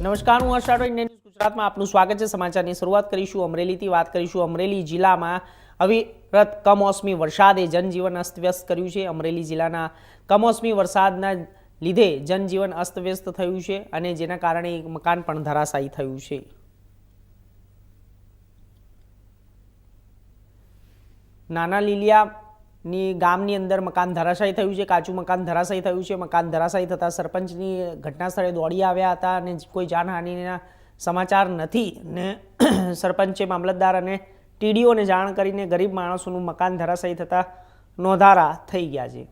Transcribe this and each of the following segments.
નમસ્કાર, હું હર્ષાડો Indian news ગુજરાતમાં આપનું સ્વાગત છે. સમાચારની શરૂઆત કરીશું. અમરેલીથી વાત કરીશું. અમરેલી જિલ્લામાં અવિરત કમોસમી વરસાદે જનજીવન અસ્તવ્યસ્ત કર્યું છે. અમરેલી જિલ્લાના કમોસમી વરસાદના લીધે જનજીવન અસ્તવ્યસ્ત થયું છે અને જેના કારણે એક મકાન પણ ધરાશાયી થયું છે. નાના લીલિયાની ગામની અંદર મકાન ધરાશાયી થયું છે, કાચું મકાન ધરાશાયી થયું છે, મકાન ધરાશાયી થતાં સરપંચની ઘટના સ્થળે દોડી આવ્યા હતા અને કોઈ જાનહાનિના સમાચાર નથી ને સરપંચે મામલતદાર અને ટીડીઓને જાણ કરીને ગરીબ માણસોનું મકાન ધરાશાયી થતાં નોંધારા થઈ ગયા છે.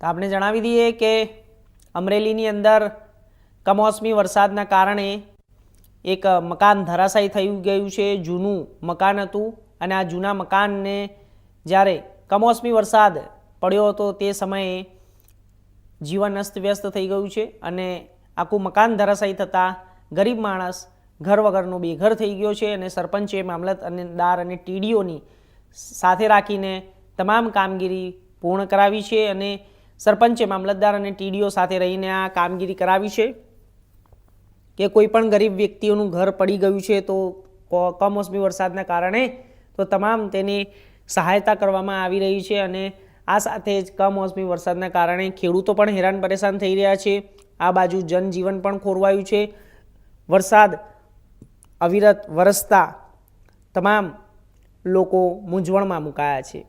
તો આપણે જણાવી દઈએ કે અમરેલીની અંદર કમોસમી વરસાદના કારણે એક મકાન ધરાશાયી થઈ ગયું છે, જૂનું મકાન હતું અને આ જૂના મકાનને જ્યારે કમોસમી વરસાદ પડ્યો હતો તે સમયે જીવન અસ્તવ્યસ્ત થઈ ગયું છે અને આખું મકાન ધરાશાયી થતાં ગરીબ માણસ ઘર વગરનો બેઘર થઈ ગયો છે અને સરપંચે મામલત અને દાર અને ટીડીઓની સાથે રાખીને તમામ કામગીરી પૂર્ણ કરાવી છે અને સરપંચે મામલતદાર અને ટીડીઓ સાથે રહીને આ કામગીરી કરાવી છે. કે કોઈ પણ ગરીબ વ્યક્તિઓનું ઘર પડી ગયું છે તો કમોસમી વરસાદના કારણે તો તમામ તેની સહાયતા કરવામાં આવી રહી છે અને આ સાથે જ કમોસમી વરસાદના કારણે ખેડૂતો પણ હેરાન પરેશાન થઈ રહ્યા છે. આ બાજુ જનજીવન પણ ખોરવાયું છે. વરસાદ અવિરત વરસતા તમામ લોકો મૂંઝવણમાં મુકાયા છે.